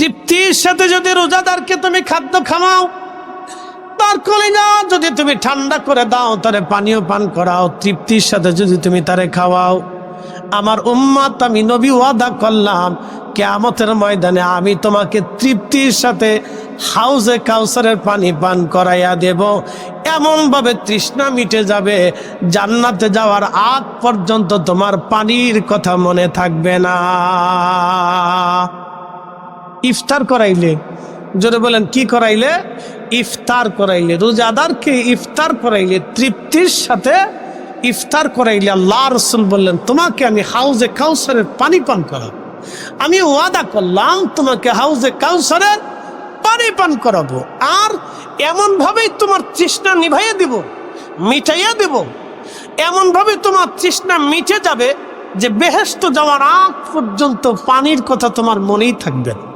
তৃপ্তির সাথে যদি রোজাদারকে তুমি খাদ্য খাওয়াও তার কলিজা যদি তুমি ঠান্ডা করে দাও, তারে পানীয় পান করাও, তৃপ্তির সাথে যদি তুমি তারে খাওয়াও, আমার উম্মাত, আমি নবী ওয়াদা করলাম, কেয়ামতের ময়দানে আমি তোমাকে তৃপ্তির সাথে হাউজে কাউসারের পানি পান করাইয়া দেব। এমনভাবে তৃষ্ণা মিটে যাবে, জান্নাতে যাওয়ার আগ পর্যন্ত তোমার পানির কথা মনে থাকবে না। ইফতার করাইলে। জোরে বলেন, কি করাইলে? ইফতার করাইলে। রোজাদারকে ইফতার করাইলে, তৃপ্তির সাথে ইফতার করাইলে আল্লাহ রসুল বললেন, তোমাকে আমি হাউজে কাউসারের পানি পান করাবো। আমি ওয়াদা করলাম, তোমাকে হাউজে কাউসারের পানি পান করাবো। আর এমনভাবেই তোমার তৃষ্ণা নিভাইয়া দিব, মিটাইয়া দেব। এমনভাবে তোমার তৃষ্ণা মিটে যাবে যে বেহেস্ত যাওয়ার আগ পর্যন্ত পানির কথা তোমার মনেই থাকবে না।